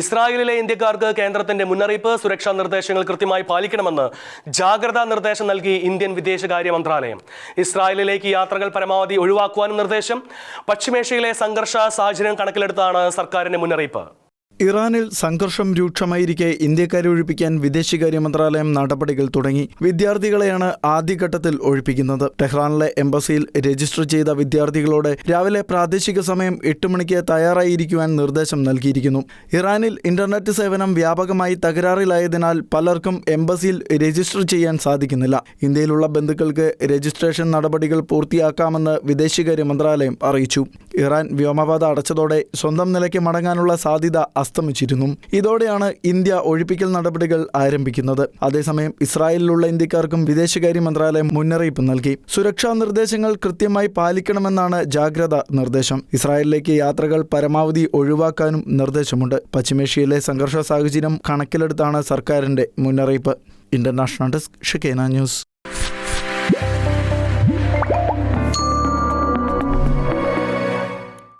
ഇസ്രായേലിലെ ഇന്ത്യക്കാർക്ക് കേന്ദ്രത്തിന്റെ മുന്നറിയിപ്പ് സുരക്ഷാ നിർദ്ദേശങ്ങൾ കൃത്യമായി പാലിക്കണമെന്ന് ജാഗ്രതാ നിർദ്ദേശം നൽകി ഇന്ത്യൻ വിദേശകാര്യ മന്ത്രാലയം. ഇസ്രായേലിലേക്ക് യാത്രകൾ പരമാവധി ഒഴിവാക്കുവാനും നിർദ്ദേശം. പശ്ചിമേഷ്യയിലെ സംഘർഷ സാഹചര്യം കണക്കിലെടുത്താണ് സർക്കാരിന്റെ മുന്നറിയിപ്പ്. ഇറാനിൽ സംഘർഷം രൂക്ഷമായിരിക്കെ ഇന്ത്യക്കാരെ ഒഴിപ്പിക്കാൻ വിദേശകാര്യ മന്ത്രാലയം നടപടികൾ തുടങ്ങി. വിദ്യാർത്ഥികളെയാണ് ആദ്യഘട്ടത്തിൽ ഒഴിപ്പിക്കുന്നത്. ടെഹ്റാനിലെ എംബസിയിൽ രജിസ്റ്റർ ചെയ്ത വിദ്യാർത്ഥികളോട് രാവിലെ പ്രാദേശിക സമയം എട്ട് മണിക്ക് തയ്യാറായിരിക്കുവാൻ നിർദ്ദേശം നൽകിയിരിക്കുന്നു. ഇറാനിൽ ഇന്റർനെറ്റ് സേവനം വ്യാപകമായി തകരാറിലായതിനാൽ പലർക്കും എംബസിയിൽ രജിസ്റ്റർ ചെയ്യാൻ സാധിക്കുന്നില്ല. ഇന്ത്യയിലുള്ള ബന്ധുക്കൾക്ക് രജിസ്ട്രേഷൻ നടപടികൾ പൂർത്തിയാക്കാമെന്ന് വിദേശകാര്യ മന്ത്രാലയം അറിയിച്ചു. ഇറാൻ വ്യോമപാത അടച്ചതോടെ സ്വന്തം നിലയ്ക്ക് മടങ്ങാനുള്ള സാധ്യത അസ്തമിച്ചിരുന്നു. ഇതോടെയാണ് ഇന്ത്യ ഒഴിപ്പിക്കൽ നടപടികൾ ആരംഭിക്കുന്നത്. അതേസമയം ഇസ്രായേലിലുള്ള ഇന്ത്യക്കാർക്കും വിദേശകാര്യ മന്ത്രാലയം മുന്നറിയിപ്പ് നൽകി. സുരക്ഷാ നിർദ്ദേശങ്ങൾ കൃത്യമായി പാലിക്കണമെന്നാണ് ജാഗ്രത നിർദ്ദേശം. ഇസ്രായേലിലേക്ക് യാത്രകൾ പരമാവധി ഒഴിവാക്കാനും നിർദ്ദേശമുണ്ട്. പശ്ചിമേഷ്യയിലെ സംഘർഷ സാഹചര്യം കണക്കിലെടുത്താണ് സർക്കാരിന്റെ മുന്നറിയിപ്പ്. ഇന്റർനാഷണൽ ഡെസ്ക് ഷിക്കേന ന്യൂസ്.